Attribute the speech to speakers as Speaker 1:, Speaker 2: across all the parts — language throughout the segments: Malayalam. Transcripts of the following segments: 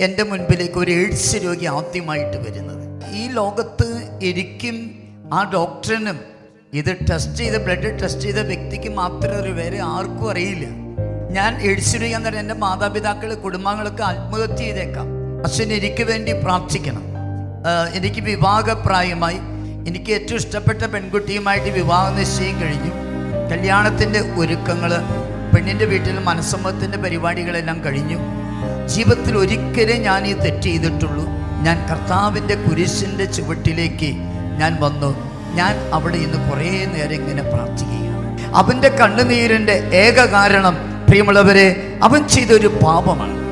Speaker 1: എന്റെ മുൻപിലേക്ക് ഒരു എയ്ഡ്സ് രോഗി ആദ്യമായിട്ട് വരുന്നത്. ഈ ലോകത്ത് എനിക്കും ആ ഡോക്ടറിനും ഇത് ടെസ്റ്റ് ചെയ്ത ബ്ലഡ് ടെസ്റ്റ് ചെയ്ത വ്യക്തിക്ക് മാത്രമേ ഒരു വേറെ ആർക്കും അറിയില്ല. ഞാൻ എയ്ഡ്സ് രോഗി എന്ന് പറഞ്ഞാൽ എന്റെ മാതാപിതാക്കൾ കുടുംബങ്ങളൊക്കെ ആത്മഹത്യ ചെയ്തേക്കാം. അച്ഛൻ എനിക്ക് വേണ്ടി പ്രാർത്ഥിക്കണം. എനിക്ക് വിവാഹപ്രായമായി. എനിക്ക് ഏറ്റവും ഇഷ്ടപ്പെട്ട പെൺകുട്ടിയുമായിട്ട് വിവാഹ നിശ്ചയം കഴിഞ്ഞു. കല്യാണത്തിന്റെ ഒരുക്കങ്ങൾ പെണ്ണിന്റെ വീട്ടിൽ മനസ്സമ്മത്തിന്റെ പരിപാടികളെല്ലാം കഴിഞ്ഞു. ജീവിതത്തിൽ ഒരിക്കലേ ഞാൻ ഈ തെറ്റ് ചെയ്തിട്ടുള്ളൂ. ഞാൻ കർത്താവിന്റെ കുരിശിന്റെ ചുവട്ടിലേക്ക് ഞാൻ വന്നു. ഞാൻ അവിടെ ഇന്ന് കുറേ നേരം ഇങ്ങനെ പ്രാർത്ഥിക്കുകയാണ്. അവന്റെ കണ്ണുനീരിന്റെ ഏക കാരണം പ്രിയമുള്ളവരെ അവൻ ചെയ്തൊരു പാപമാണ്.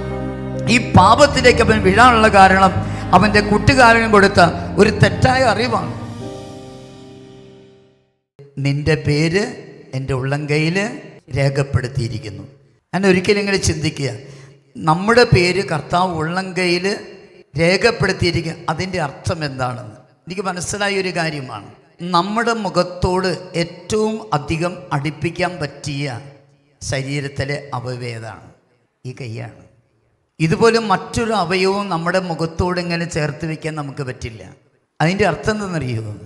Speaker 1: ഈ പാപത്തിലേക്ക് അവൻ വീഴാനുള്ള കാരണം അവന്റെ കൂട്ടുകാരൻ കൊടുത്ത ഒരു തെറ്റായ അറിവാണ്. നിന്റെ പേര് എന്റെ ഉള്ളങ്കയിൽ രേഖപ്പെടുത്തിയിരിക്കുന്നു. ഞാൻ ഒരിക്കലും ഇങ്ങനെ ചിന്തിക്കുക നമ്മുടെ പേര് കർത്താവ് ഉള്ളങ്കയിൽ രേഖപ്പെടുത്തിയിരിക്കുക അതിന്റെ അർത്ഥം എന്താണെന്ന്. എനിക്ക് മനസ്സിലായ ഒരു കാര്യമാണ്. നമ്മുടെ മുഖത്തോട് ഏറ്റവും അധികം അടുപ്പിക്കാൻ പറ്റിയ ശരീരത്തിലെ അവയവേതാണ് ഈ കൈയാണ്. ഇതുപോലെ മറ്റൊരു അവയവവും നമ്മുടെ മുഖത്തോട് ഇങ്ങനെ ചേർത്ത് വയ്ക്കാൻ നമുക്ക് പറ്റില്ല. അതിന്റെ അർത്ഥം എന്തെന്നറിയോ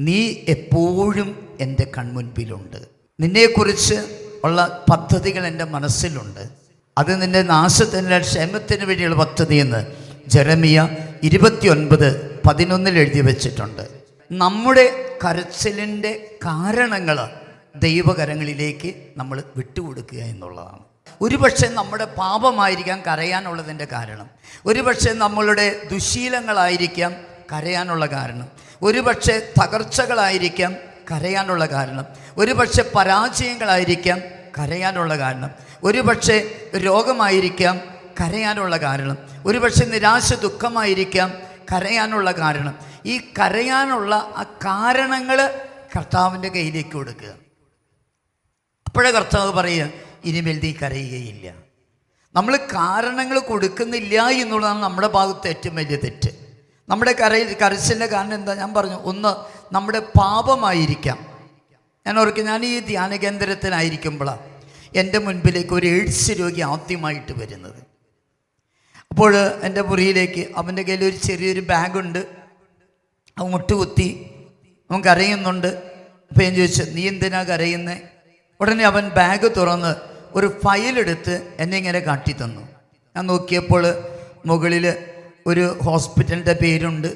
Speaker 1: നീ എപ്പോഴും എന്റെ കൺമുൻപിലുണ്ട്. നിന്നെക്കുറിച്ച് ഉള്ള പദ്ധതികൾ എന്റെ മനസ്സിലുണ്ട്. അത് നിന്റെ നാശത്തിന് ക്ഷേമത്തിന് വേണ്ടിയുള്ള പദ്ധതിയെന്ന് ജെറമിയ ഇരുപത്തിയൊൻപത് പതിനൊന്നിൽ എഴുതി വെച്ചിട്ടുണ്ട്. നമ്മുടെ കരച്ചിലിന്റെ കാരണങ്ങൾ ദൈവകരങ്ങളിലേക്ക് നമ്മൾ വിട്ടുകൊടുക്കുക എന്നുള്ളതാണ്. ഒരുപക്ഷെ നമ്മുടെ പാപമായിരിക്കാം കരയാനുള്ളതിന്റെ കാരണം. ഒരുപക്ഷെ നമ്മളുടെ ദുശീലങ്ങളായിരിക്കാം കരയാനുള്ള കാരണം. ഒരുപക്ഷെ തകർച്ചകളായിരിക്കാം കരയാനുള്ള കാരണം. ഒരുപക്ഷെ പരാജയങ്ങളായിരിക്കാം കരയാനുള്ള കാരണം. ഒരുപക്ഷെ രോഗമായിരിക്കാം കരയാനുള്ള കാരണം. ഒരുപക്ഷെ നിരാശ ദുഃഖമായിരിക്കാം കരയാനുള്ള കാരണം. ഈ കരയാനുള്ള ആ കാരണങ്ങൾ കർത്താവിന്റെ കയ്യിലേക്ക് കൊടുക്കുക. അപ്പോഴേ കർത്താവ് പറയുക ഇനിമേൽ നീ കരയുകയില്ല. നമ്മൾ കാരണങ്ങൾ കൊടുക്കുന്നില്ല എന്നുള്ളതാണ് നമ്മുടെ ഭാഗത്ത് ഏറ്റവും വലിയ തെറ്റ്. നമ്മുടെ കരയിൽ കരച്ചിലിന്റെ കാരണം എന്താ? ഞാൻ പറഞ്ഞു ഒന്ന് നമ്മുടെ പാപമായിരിക്കാം. ഞാൻ ഓർക്കും ഞാൻ ഈ ധ്യാന കേന്ദ്രത്തിലായിരിക്കുമ്പോഴാണ് എന്റെ മുൻപിലേക്ക് ഒരു എയ്ഡ്സ് രോഗി ആദ്യമായിട്ട് വരുന്നത്. അപ്പോൾ എന്റെ മുറിയിലേക്ക് അവന്റെ കയ്യിൽ ഒരു ചെറിയൊരു ബാഗുണ്ട്. അവൻ മുട്ടുകുത്തി അവൻ കരയുന്നുണ്ട്. അപ്പോൾ ഞാൻ ചോദിച്ചു നീ എന്തിനാ കരയുന്നത് ഉടനെ അവൻ ബാഗ് തുറന്ന് ഒരു ഫയലെടുത്ത് എന്നെ ഇങ്ങനെ കാട്ടി തന്നു ഞാൻ നോക്കിയപ്പോൾ മുകളിൽ ഒരു ഹോസ്പിറ്റലിന്റെ പേരുണ്ട്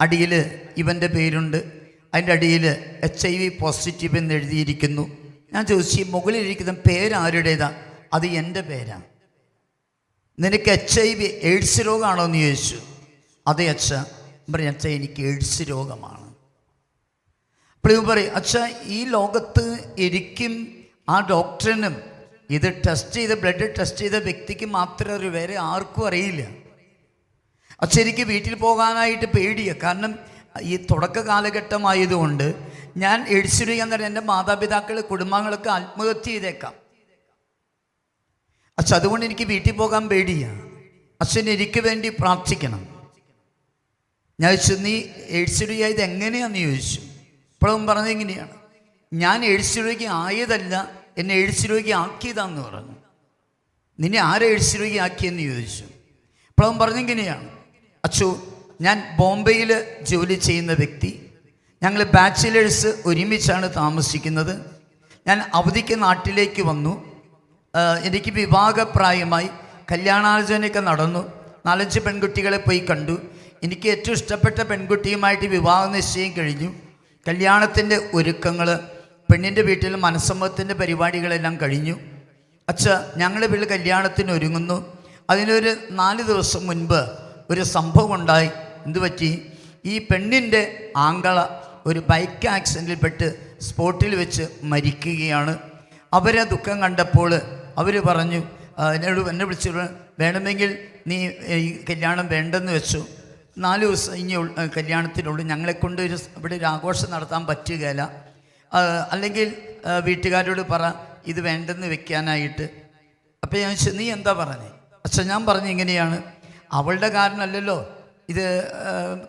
Speaker 1: അടിയിൽ ഇവന്റെ പേരുണ്ട്. അതിന്റെ അടിയിൽ എച്ച് ഐ വി പോസിറ്റീവ് എന്ന് എഴുതിയിരിക്കുന്നു. ഞാൻ ചോദിച്ചു ഈ മുകളിലിരിക്കുന്ന പേരാരുടേതാ അത് എന്റെ പേരാണ് നിനക്ക് എച്ച് ഐ വി എയ്ഡ്സ് രോഗമാണോ എന്ന് ചോദിച്ചു. അതെ അച്ഛ. പറയും അച്ഛ എനിക്ക് എയ്ഡ്സ് രോഗമാണ്. അപ്പോൾ പറയും അച്ഛ ഈ ലോകത്ത് എനിക്കും ആ ഡോക്ടറിനും ഇത് ടെസ്റ്റ് ചെയ്ത ബ്ലഡ് ടെസ്റ്റ് ചെയ്ത വ്യക്തിക്ക് മാത്രമേ ഒരു വേറെ ആർക്കും അറിയില്ല. അച്ഛ എനിക്ക് വീട്ടിൽ പോകാനായിട്ട് പേടിയാണ് കാരണം ഈ തുടക്ക കാലഘട്ടമായതുകൊണ്ട് ഞാൻ എഴുതി എന്നറിയാം എന്റെ മാതാപിതാക്കൾ കുടുംബങ്ങളൊക്കെ ആത്മഹത്യ ചെയ്തേക്കാം. അച്ഛൻ അതുകൊണ്ട് എനിക്ക് വീട്ടിൽ പോകാൻ പേടിയാണ് അച്ഛൻ എനിക്ക് വേണ്ടി പ്രാർത്ഥിക്കണം. ഞാൻ ചോദിച്ചു നീ എയ്ഡ്സ് ആയത് എങ്ങനെയാന്ന് ചോദിച്ചു. ഇപ്പോഴും പറഞ്ഞത് എങ്ങനെയാണ് ഞാൻ രോഗി ആയതല്ല എന്നെ എയ്ഡ്സ് ആക്കിയതാന്ന് പറഞ്ഞു. നിന്നെ ആരെ എയ്ഡ്സ് ആക്കിയെന്ന് ചോദിച്ചു? ഇപ്പോഴും പറഞ്ഞെങ്ങനെയാണ് അച്ചു ഞാൻ ബോംബെയിൽ ജോലി ചെയ്യുന്ന വ്യക്തി. ഞങ്ങൾ ബാച്ചിലേഴ്സ് ഒരുമിച്ചാണ് താമസിക്കുന്നത്. ഞാൻ അവധിക്ക് നാട്ടിലേക്ക് വന്നു. എനിക്ക് വിവാഹപ്രായമായി കല്യാണാലോചനയൊക്കെ നടന്നു. നാലഞ്ച് പെൺകുട്ടികളെ പോയി കണ്ടു. എനിക്ക് ഏറ്റവും ഇഷ്ടപ്പെട്ട പെൺകുട്ടിയുമായിട്ട് വിവാഹ നിശ്ചയം കഴിഞ്ഞു. കല്യാണത്തിന്റെ ഒരുക്കങ്ങൾ പെണ്ണിന്റെ വീട്ടിൽ മനസ്സമ്മതത്തിന്റെ പരിപാടികളെല്ലാം കഴിഞ്ഞു. അച്ഛ ഞങ്ങൾ വീട്ടിൽ കല്യാണത്തിന് ഒരുങ്ങുന്നു. അതിനൊരു നാല് ദിവസം മുൻപ് ഒരു സംഭവം ഉണ്ടായി. എന്തു പറ്റി? ഈ പെണ്ണിന്റെ ആങ്കള ഒരു ബൈക്ക് ആക്സിഡന്റിൽപ്പെട്ട് സ്പോട്ടിൽ വെച്ച് മരിക്കുകയാണ്. അവരെ ദുഃഖം കണ്ടപ്പോൾ അവർ പറഞ്ഞു എന്നോട് എന്നെ വിളിച്ചു വേണമെങ്കിൽ നീ കല്യാണം വേണ്ടെന്ന് വെച്ചു. നാല് ദിവസം ഇനി കല്യാണത്തിനുള്ളൂ ഞങ്ങളെക്കൊണ്ട് ഒരു ഇവിടെ ഒരു ആഘോഷം നടത്താൻ പറ്റുകയില്ല അല്ലെങ്കിൽ വീട്ടുകാരോട് പറ ഇത് വേണ്ടെന്ന് വെക്കാനായിട്ട്. അപ്പോൾ ഞാൻ ചോദിച്ചു നീ എന്താ പറഞ്ഞേ? അച്ഛൻ ഞാൻ പറഞ്ഞു ഇങ്ങനെയാണ്. അവളുടെ കാരണമല്ലല്ലോ. ഇത്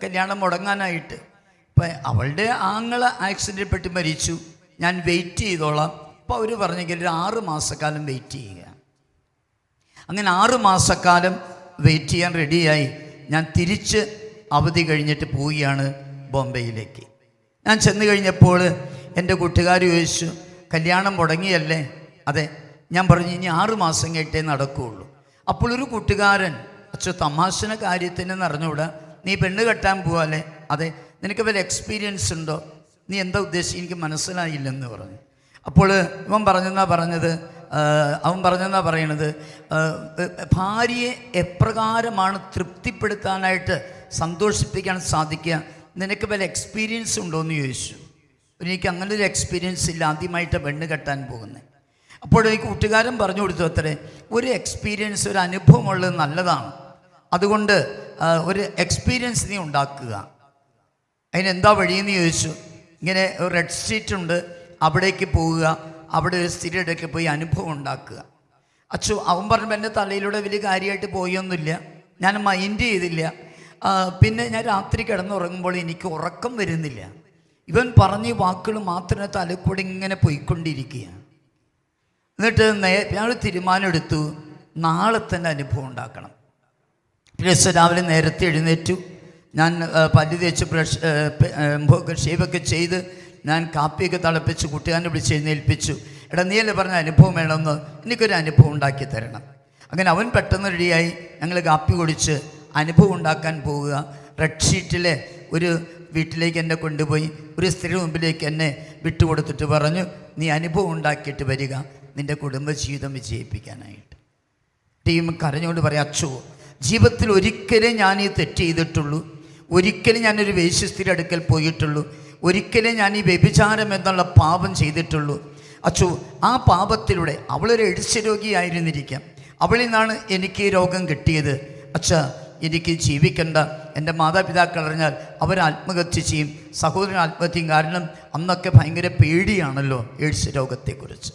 Speaker 1: കല്യാണം മുടങ്ങാനായിട്ട്. ഇപ്പം അവളുടെ ആങ്ങളെ ആക്സിഡന്റിൽ പെട്ട് മരിച്ചു. ഞാൻ വെയിറ്റ് ചെയ്തോളാം. അപ്പോൾ അവർ പറഞ്ഞെങ്കിൽ ഒരു ആറ് മാസക്കാലം വെയിറ്റ് ചെയ്യുക. അങ്ങനെ ആറ് മാസക്കാലം വെയിറ്റ് ചെയ്യാൻ റെഡിയായി ഞാൻ തിരിച്ച് അവധി കഴിഞ്ഞിട്ട് പോവുകയാണ് ബോംബെയിലേക്ക്. ഞാൻ ചെന്ന് കഴിഞ്ഞപ്പോൾ എന്റെ കൂട്ടുകാർ ചോദിച്ചു കല്യാണം മുടങ്ങിയല്ലേ? അതെ. ഞാൻ പറഞ്ഞു ഇനി ആറ് മാസം കേട്ടേ നടക്കുകയുള്ളൂ. അപ്പോൾ ഒരു കൂട്ടുകാരൻ അച്ഛോ തമാശന കാര്യത്തിന് നിറഞ്ഞുകൂടാ നീ പെണ്ണ് കെട്ടാൻ പോവാല്ലേ? അതെ നിനക്ക് വല്ല എക്സ്പീരിയൻസ് ഉണ്ടോ? നീ എന്താ ഉദ്ദേശിച്ച് എനിക്ക് മനസ്സിലായില്ലെന്ന് പറഞ്ഞു. അപ്പോൾ ഇവൻ പറഞ്ഞെന്നാ പറഞ്ഞത്? അവൻ പറഞ്ഞെന്നാ പറയണത്? ഭാര്യയെ എപ്രകാരമാണ് തൃപ്തിപ്പെടുത്താനായിട്ട് സന്തോഷിപ്പിക്കാൻ സാധിക്കുക? നിനക്ക് വല്ല എക്സ്പീരിയൻസ് ഉണ്ടോ എന്ന് ചോദിച്ചു. എനിക്ക് അങ്ങനെ ഒരു എക്സ്പീരിയൻസ് ഇല്ല ആദ്യമായിട്ട് പെണ്ണ് കെട്ടാൻ പോകുന്നത് അപ്പോൾ ഈ കൂട്ടുകാരൻ പറഞ്ഞു കൊടുത്തു അത്രേ ഒരു എക്സ്പീരിയൻസ് ഒരു അനുഭവമുള്ളത് നല്ലതാണ്. അതുകൊണ്ട് ഒരു എക്സ്പീരിയൻസ് നീ ഉണ്ടാക്കുക. അതിനെന്താ വഴിയെന്ന് ചോദിച്ചു. ഇങ്ങനെ ഒരു റെഡ് സ്ട്രീറ്റ് ഉണ്ട് അവിടേക്ക് പോവുക. അവിടെ ഒരു സ്ഥിരയിടയ്ക്ക് പോയി അനുഭവം ഉണ്ടാക്കുക. അച്ചു അവൻ പറഞ്ഞപ്പോൾ എന്റെ തലയിലൂടെ വലിയ കാര്യമായിട്ട് പോയൊന്നുമില്ല. ഞാൻ മൈൻഡ് ചെയ്തില്ല. പിന്നെ ഞാൻ രാത്രി കിടന്നുറങ്ങുമ്പോൾ എനിക്ക് ഉറക്കം വരുന്നില്ല. ഇവൻ പറഞ്ഞ വാക്കുകൾ മാത്രമേ തലക്കൂടെ ഇങ്ങനെ പോയിക്കൊണ്ടിരിക്കുകയാണ്. എന്നിട്ട് നേ ഞാൻ തീരുമാനമെടുത്തു നാളെ തന്നെ അനുഭവം ഉണ്ടാക്കണം. ദിവസം രാവിലെ നേരത്തെ എഴുന്നേറ്റു. ഞാൻ പല്ലു തേച്ച് ബ്രഷ് മുഖമൊക്കെ ഷേവൊക്കെ ചെയ്ത് ഞാൻ കാപ്പിയൊക്കെ തിളപ്പിച്ച് കുട്ടികാരനെ വിളിച്ച് എഴുന്നേൽപ്പിച്ചു. എടാ നീയല്ലേ പറഞ്ഞ അനുഭവം വേണമെന്ന്? എനിക്കൊരു അനുഭവം ഉണ്ടാക്കി തരണം. അങ്ങനെ അവൻ പെട്ടെന്ന് റെഡിയായി. ഞങ്ങൾ കാപ്പി കുടിച്ച് അനുഭവം ഉണ്ടാക്കാൻ പോവുക. റെഡ് ഷീറ്റിലെ ഒരു വീട്ടിലേക്ക് എന്നെ കൊണ്ടുപോയി. ഒരു സ്ത്രീ മുമ്പിലേക്ക് എന്നെ വിട്ടുകൊടുത്തിട്ട് പറഞ്ഞു നീ അനുഭവം ഉണ്ടാക്കിയിട്ട് വരിക. നിന്റെ കുടുംബജീവിതം വിജയിപ്പിക്കാനായിട്ട്. ടീം കരഞ്ഞുകൊണ്ട് പറയാം അച്ചോ ജീവിതത്തിൽ ഒരിക്കലേ ഞാൻ ഈ തെറ്റ് ചെയ്തിട്ടുള്ളൂ. ഒരിക്കലും ഞാനൊരു വേശ്യസ്ഥിര അടുക്കൽ പോയിട്ടുള്ളൂ. ഒരിക്കലേ ഞാൻ ഈ വ്യഭിചാരം എന്നുള്ള പാപം ചെയ്തിട്ടുള്ളൂ. അച്ചു ആ പാപത്തിലൂടെ അവളൊരു എഴുച്ച രോഗിയായിരുന്നിരിക്കാം അവളിൽ നിന്നാണ് എനിക്ക് ഈ രോഗം കിട്ടിയത്. അച്ഛ എനിക്ക് ജീവിക്കേണ്ട. എന്റെ മാതാപിതാക്കൾ അറിഞ്ഞാൽ അവർ ആത്മഹത്യ ചെയ്യും. സഹോദരൻ ആത്മഹത്യയും കാരണം അന്നൊക്കെ ഭയങ്കര പേടിയാണല്ലോ എയ്ഡ്സ് രോഗത്തെക്കുറിച്ച്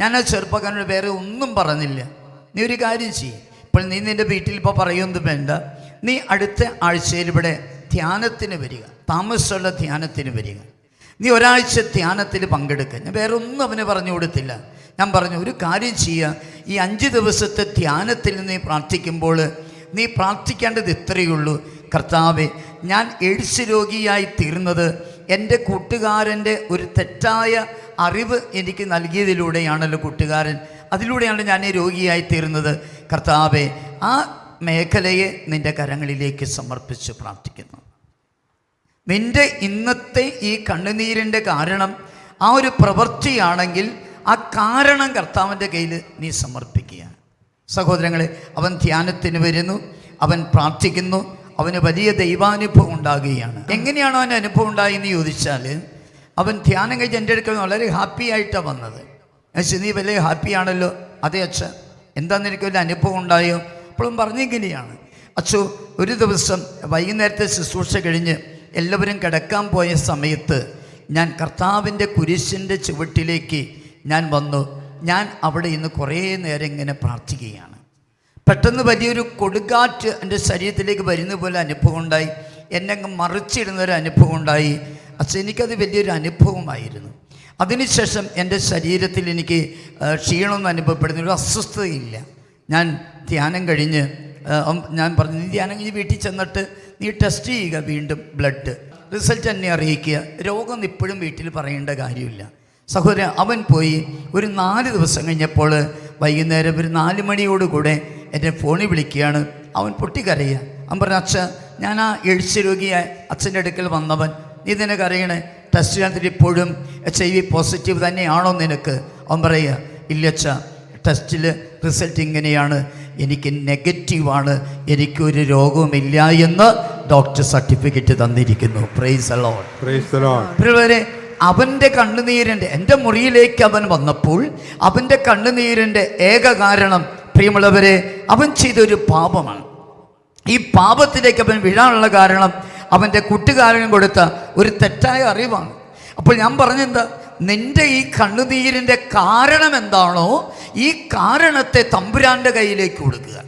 Speaker 1: ഞാൻ ആ ചെറുപ്പക്കാരനോട് വേറെ ഒന്നും പറഞ്ഞില്ല. നീ ഒരു കാര്യം ചെയ്യും. ഇപ്പോൾ നീ നിന്റെ വീട്ടിൽ ഇപ്പോൾ പറയുന്നതും വേണ്ട. നീ അടുത്ത ആഴ്ചയിൽ ഇവിടെ ധ്യാനത്തിന് വരിക. താമസമുള്ള ധ്യാനത്തിന് വരിക. നീ ഒരാഴ്ച ധ്യാനത്തിൽ പങ്കെടുക്കുക ഞാൻ വേറെ ഒന്നും അവന് പറഞ്ഞു കൊടുത്തില്ല. ഞാൻ പറഞ്ഞു ഒരു കാര്യം ചെയ്യുക ഈ അഞ്ച് ദിവസത്തെ ധ്യാനത്തിൽ നീ പ്രാർത്ഥിക്കുമ്പോൾ നീ പ്രാർത്ഥിക്കേണ്ടത് ഇത്രയേ ഉള്ളൂ കർത്താവെ ഞാൻ എഴുസ് രോഗിയായി തീർന്നത് എന്റെ കൂട്ടുകാരന്റെ ഒരു തെറ്റായ അറിവ് എനിക്ക് നൽകിയതിലൂടെയാണല്ലോ കൂട്ടുകാരൻ. അതിലൂടെയാണ് ഞാൻ രോഗിയായി തീർന്നത്. കർത്താവെ ആ മേഖലയെ നിന്റെ കരങ്ങളിലേക്ക് സമർപ്പിച്ച് പ്രാർത്ഥിക്കുന്നു. നിന്റെ ഇന്നത്തെ ഈ കണ്ണുനീരിന്റെ കാരണം ആ ഒരു പ്രവൃത്തിയാണെങ്കിൽ ആ കാരണം കർത്താവിന്റെ കയ്യിൽ നീ സമർപ്പിക്കുക. സഹോദരങ്ങളെ അവൻ ധ്യാനത്തിന് വരുന്നു അവൻ പ്രാർത്ഥിക്കുന്നു അവന് വലിയ ദൈവാനുഭവം ഉണ്ടാകുകയാണ്. എങ്ങനെയാണോ അവന് അനുഭവം ഉണ്ടായെന്ന് ചോദിച്ചാൽ അവൻ ധ്യാനം കഴിഞ്ഞ് എന്റെ അടുക്കൽ വളരെ ഹാപ്പി ആയിട്ടാണ് വന്നത്. അച്ഛൻ നീ വലിയ ഹാപ്പിയാണല്ലോ അതെ അച്ഛ. എന്താന്ന് എനിക്ക് ഒരു അനുഭവം ഉണ്ടായോ. അപ്പോഴും പറഞ്ഞെങ്കിലെയാണ്. അച്ചു ഒരു ദിവസം വൈകുന്നേരത്തെ ശുശ്രൂഷ കഴിഞ്ഞ് എല്ലാവരും കിടക്കാൻ പോയ സമയത്ത് ഞാൻ കർത്താവിന്റെ കുരിശിന്റെ ചുവട്ടിലേക്ക് ഞാൻ വന്നു. ഞാൻ അവിടെ ഇന്ന് കുറേ നേരം ഇങ്ങനെ പ്രാർത്ഥിക്കുകയാണ്. പെട്ടെന്ന് വലിയൊരു കൊടുങ്കാറ്റ് എന്റെ ശരീരത്തിലേക്ക് വരുന്ന പോലെ അനുഭവം ഉണ്ടായി. എന്നെ അങ്ങ് മറിച്ചിടുന്നൊരു അനുഭവം ഉണ്ടായി. അച്ഛൻ എനിക്കത് വലിയൊരു അനുഭവമായിരുന്നു. അതിനുശേഷം എന്റെ ശരീരത്തിൽ എനിക്ക് ക്ഷീണമെന്ന് അനുഭവപ്പെടുന്ന ഒരു അസ്വസ്ഥതയില്ല. ഞാൻ ധ്യാനം കഴിഞ്ഞ് ഞാൻ പറഞ്ഞു നീ ധ്യാനം കഴിഞ്ഞ് വീട്ടിൽ ചെന്നിട്ട് നീ ടെസ്റ്റ് ചെയ്യുക വീണ്ടും ബ്ലഡ് റിസൾട്ട് എന്നെ അറിയിക്കുക. രോഗം ഇപ്പോഴും വീട്ടിൽ പറയേണ്ട കാര്യമില്ല. സഹോദരൻ അവൻ പോയി ഒരു നാല് ദിവസം കഴിഞ്ഞപ്പോൾ വൈകുന്നേരം ഒരു നാല് മണിയോടുകൂടെ എന്നെ ഫോണിൽ വിളിക്കുകയാണ്. അവൻ പൊട്ടിക്കരയുക. അവൻ പറഞ്ഞു അച്ഛൻ ഞാൻ ആ എഴുച്ച രോഗിയായ അച്ഛന്റെ അടുക്കൽ വന്നവൻ. നീ നിനക്ക് അറിയണേ ടെസ്റ്റ് ചെയ്യാൻ ഇപ്പോഴും എച്ച് ഐ വി പോസിറ്റീവ് തന്നെയാണോ നിനക്ക്? അവൻ പറയുക ഇല്ലച്ച ടെസ്റ്റിൽ റിസൾട്ട് ഇങ്ങനെയാണ്. എനിക്ക് നെഗറ്റീവാണ് എനിക്കൊരു രോഗവുമില്ല എന്ന് ഡോക്ടർ സർട്ടിഫിക്കറ്റ് തന്നിരിക്കുന്നു. പ്രൈസ് അലോൺ പ്രൈസ് അവന്റെ കണ്ണുനീരിന്റെ എന്റെ മുറിയിലേക്ക് അവൻ വന്നപ്പോൾ അവന്റെ കണ്ണുനീരിന്റെ ഏക കാരണം പ്രിയമുള്ളവരെ അവൻ ചെയ്തൊരു പാപമാണ്. ഈ പാപത്തിലേക്ക് അവൻ വീഴാനുള്ള കാരണം അവന്റെ കുട്ടുകാരനും കൊടുത്ത ഒരു തെറ്റായ അറിവാണ്. അപ്പോൾ ഞാൻ പറഞ്ഞെന്താ? നിന്റെ ഈ കണ്ണുനീരിന്റെ കാരണം എന്താണോ ഈ കാരണത്തെ തമ്പുരാന്റെ കയ്യിലേക്ക് കൊടുക്കുക.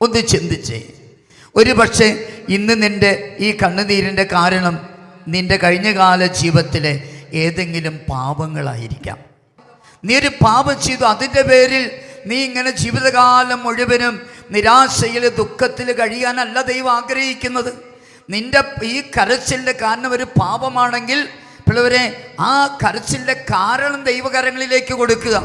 Speaker 1: ഒന്ന് ചിന്തിച്ചേ. ഒരു പക്ഷേ ഇന്ന് നിന്റെ ഈ കണ്ണുനീരിന്റെ കാരണം നിന്റെ കഴിഞ്ഞകാല ജീവിതത്തിലെ ഏതെങ്കിലും പാപങ്ങളായിരിക്കാം. നീ ഒരു പാപം ചെയ്തു അതിന്റെ പേരിൽ നീ ഇങ്ങനെ ജീവിതകാലം മുഴുവനും നിരാശയിൽ ദുഃഖത്തിൽ കഴിയാനല്ല ദൈവം ആഗ്രഹിക്കുന്നത്. നിന്റെ ഈ കരച്ചിലിന്റെ കാരണം ഒരു പാപമാണെങ്കിൽ പിള്ളവരെ ആ കരച്ചിലിന്റെ കാരണം ദൈവകരങ്ങളിലേക്ക് കൊടുക്കുക.